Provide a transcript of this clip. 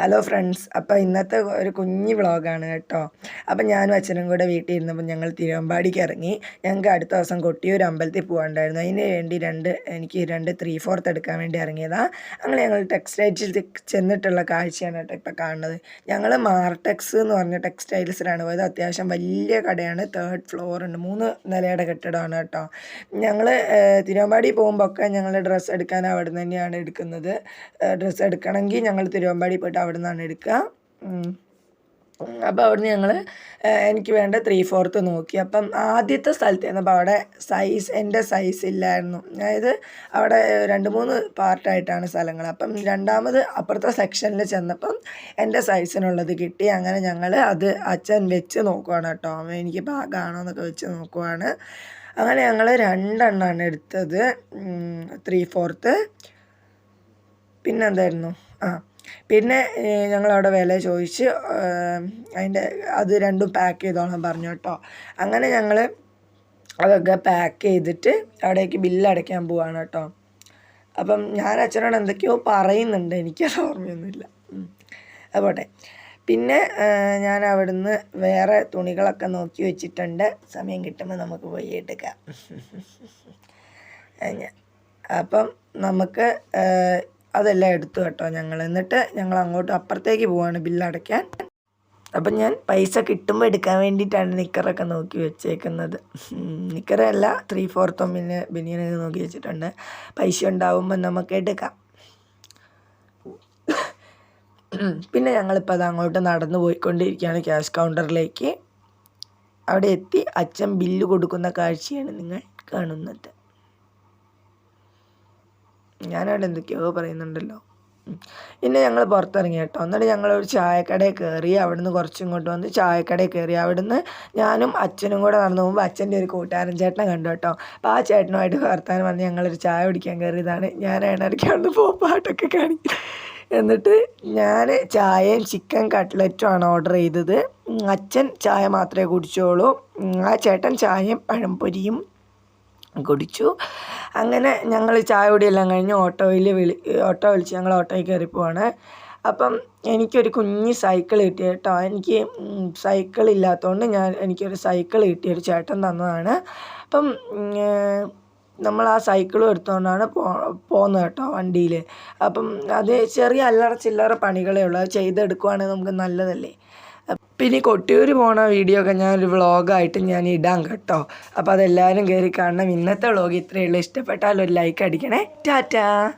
Hello friends അപ്പോൾ ഇന്നത്തെ ഒരു കുഞ്ഞു വ്ളോഗാണ് കേട്ടോ. അപ്പം ഞാനും അച്ഛനും കൂടെ വീട്ടിൽ ഇരുന്നപ്പോൾ ഞങ്ങൾ തിരുവമ്പാടിക്ക് ഇറങ്ങി. ഞങ്ങൾക്ക് അടുത്ത ദിവസം കൊട്ടിയൂർ അമ്പലത്തിൽ പോകാണ്ടായിരുന്നു അതിന് വേണ്ടി രണ്ട് എനിക്ക് രണ്ട് ത്രീ ഫോർത്ത് എടുക്കാൻ വേണ്ടി ഇറങ്ങിയതാണ് അങ്ങനെ ഞങ്ങൾ ടെക്സ്റ്റൈൽസിൽ ചെന്നിട്ടുള്ള കാഴ്ചയാണ് കേട്ടോ ഇപ്പോൾ കാണുന്നത്. ഞങ്ങൾ മാർടെക്സ് എന്ന് പറഞ്ഞ ടെക്സ്റ്റൈൽസിലാണ് പോയത്. അത്യാവശ്യം വലിയ കടയാണ്. തേർഡ് ഫ്ലോർ ഉണ്ട്. മൂന്ന് നിലയുടെ കെട്ടിടമാണ് കേട്ടോ. ഞങ്ങൾ തിരുവമ്പാടി പോകുമ്പോൾ ഒക്കെ ഞങ്ങൾ ഡ്രസ്സ് എടുക്കാൻ അവിടെ നിന്ന് തന്നെയാണ് എടുക്കുന്നത്. ഡ്രസ്സ് എടുക്കണമെങ്കിൽ ഞങ്ങൾ തിരുവമ്പാടി പോയിട്ട് അവിടെ നിന്നാണ് എടുക്കുക. അപ്പോൾ അവിടുന്ന് ഞങ്ങൾ എനിക്ക് വേണ്ട ത്രീ ഫോർത്ത് നോക്കി. അപ്പം ആദ്യത്തെ സ്ഥലത്ത് ചെന്നപ്പോൾ അവിടെ സൈസ് എന്റെ സൈസ് ഇല്ലായിരുന്നു. അതായത് അവിടെ രണ്ട് മൂന്ന് പാർട്ടായിട്ടാണ് സ്ഥലങ്ങൾ അപ്പം രണ്ടാമത് അപ്പുറത്തെ സെക്ഷനിൽ ചെന്നപ്പം എന്റെ സൈസിനുള്ളത് കിട്ടി. അങ്ങനെ ഞങ്ങൾ അത് അച്ഛൻ വെച്ച് നോക്കുവാണ് കേട്ടോ. എനിക്ക് ഭാഗമാണോ എന്നൊക്കെ വെച്ച് നോക്കുവാണ്. അങ്ങനെ ഞങ്ങൾ രണ്ടെണ്ണമാണ് എടുത്തത്. ത്രീ ഫോർത്ത് പിന്നെന്തായിരുന്നു? ആ പിന്നെ ഞങ്ങളവിടെ വില ചോദിച്ച് അതിന്റെ അത് രണ്ടും പാക്ക് ചെയ്തോളാൻ പറഞ്ഞു കേട്ടോ. അങ്ങനെ ഞങ്ങൾ അതൊക്കെ പാക്ക് ചെയ്തിട്ട് അവിടേക്ക് ബില്ല് അടയ്ക്കാൻ പോവാണ് കേട്ടോ. അപ്പം ഞാൻ അച്ഛനോട് എന്തൊക്കെയോ പറയുന്നുണ്ട് എനിക്കത് ഓർമ്മയൊന്നുമില്ല. അതുപോട്ടെ അത് പിന്നെ ഞാൻ അവിടുന്ന് വേറെ തുണികളൊക്കെ നോക്കി വെച്ചിട്ടുണ്ട്. സമയം കിട്ടുമ്പോൾ നമുക്ക് പോയി എടുക്കാം. അപ്പം നമുക്ക് അതെല്ലാം എടുത്തു കേട്ടോ ഞങ്ങൾ. എന്നിട്ട് ഞങ്ങൾ അങ്ങോട്ട് അപ്പുറത്തേക്ക് പോവാണ് ബില്ലടയ്ക്കാൻ അപ്പം ഞാൻ പൈസ കിട്ടുമ്പോൾ എടുക്കാൻ വേണ്ടിയിട്ടാണ് നിക്കറൊക്കെ നോക്കി വെച്ചേക്കുന്നത്. നിക്കറല്ല ത്രീ ഫോർത്തും പിന്നെ ബനിയനൊക്കെ നോക്കി വെച്ചിട്ടുണ്ട്. പൈസ ഉണ്ടാവുമ്പോൾ നമുക്ക് എടുക്കാം. പിന്നെ ഞങ്ങളിപ്പോൾ അത് അങ്ങോട്ട് നടന്നു പോയിക്കൊണ്ടിരിക്കുകയാണ് ക്യാഷ് കൗണ്ടറിലേക്ക് അവിടെ എത്തി. അച്ഛൻ ബില്ല് കൊടുക്കുന്ന കാഴ്ചയാണ് നിങ്ങൾ കാണുന്നത്. ഞാനവിടെ എന്തൊക്കെയോ പറയുന്നുണ്ടല്ലോ. പിന്നെ ഞങ്ങൾ പുറത്തിറങ്ങി കേട്ടോ. എന്നിട്ട് ഒരു ചായക്കടയിൽ കയറി അവിടുന്ന് കുറച്ച് ഇങ്ങോട്ട് വന്ന് ചായക്കടയിൽ കയറി അവിടുന്ന് ഞാനും അച്ഛനും കൂടെ നടന്നു പോകുമ്പോൾ അച്ഛന്റെ ഒരു കൂട്ടുകാരൻ ചേട്ടനെ കണ്ടു കേട്ടോ. അപ്പോൾ ആ ചേട്ടനുമായിട്ട് വർത്താനം പറഞ്ഞ് ഞങ്ങളൊരു ചായ കുടിക്കാൻ കയറിയതാണ് ഞാൻ ഇടയ്ക്ക് അവിടുന്ന് പോപ്പാട്ടൊക്കെ കാണിക്കും. എന്നിട്ട് ഞാൻ ചായയും ചിക്കൻ കട്ട്ലറ്റും ആണ് ഓർഡർ ചെയ്തത്. അച്ഛൻ ചായ മാത്രമേ കുടിച്ചോളൂ. ആ ചേട്ടൻ ചായയും പഴംപൊരിയും കുടിച്ചു. അങ്ങനെ ഞങ്ങൾ ചായ കുടിയെല്ലാം കഴിഞ്ഞ് ഓട്ടോയിൽ വിളി ഓട്ടോ വിളിച്ച് ഞങ്ങൾ ഓട്ടോയിൽ കയറി പോവാണ്. അപ്പം എനിക്കൊരു കുഞ്ഞ് സൈക്കിൾ കിട്ടി കേട്ടോ. എനിക്ക് സൈക്കിൾ ഇല്ലാത്തതുകൊണ്ട് ഞാൻ എനിക്കൊരു സൈക്കിൾ കിട്ടി ഒരു ചേട്ടൻ തന്നതാണ്. അപ്പം നമ്മൾ ആ സൈക്കിളും എടുത്തുകൊണ്ടാണ് പോകുന്നത് കേട്ടോ വണ്ടിയിൽ അപ്പം അത് ചെറിയ അല്ലറ ചില്ലറ പണികളേ ഉള്ളൂ. അത് ചെയ്തെടുക്കുവാണെങ്കിൽ നമുക്ക് നല്ലതല്ലേ? പിന്നെ ഈ കൊട്ടിയൂർ പോണ വീഡിയോ ഒക്കെ ഞാനൊരു വ്ളോഗായിട്ട് ഞാൻ ഇടാം കേട്ടോ. അപ്പോൾ അതെല്ലാവരും കയറി കാണണം. ഇന്നത്തെ വ്ളോഗ് ഇത്രയേ ഉള്ളൂ. ഇഷ്ടപ്പെട്ടാൽ ഒരു ലൈക്ക് അടിക്കണേ. ടാറ്റാ.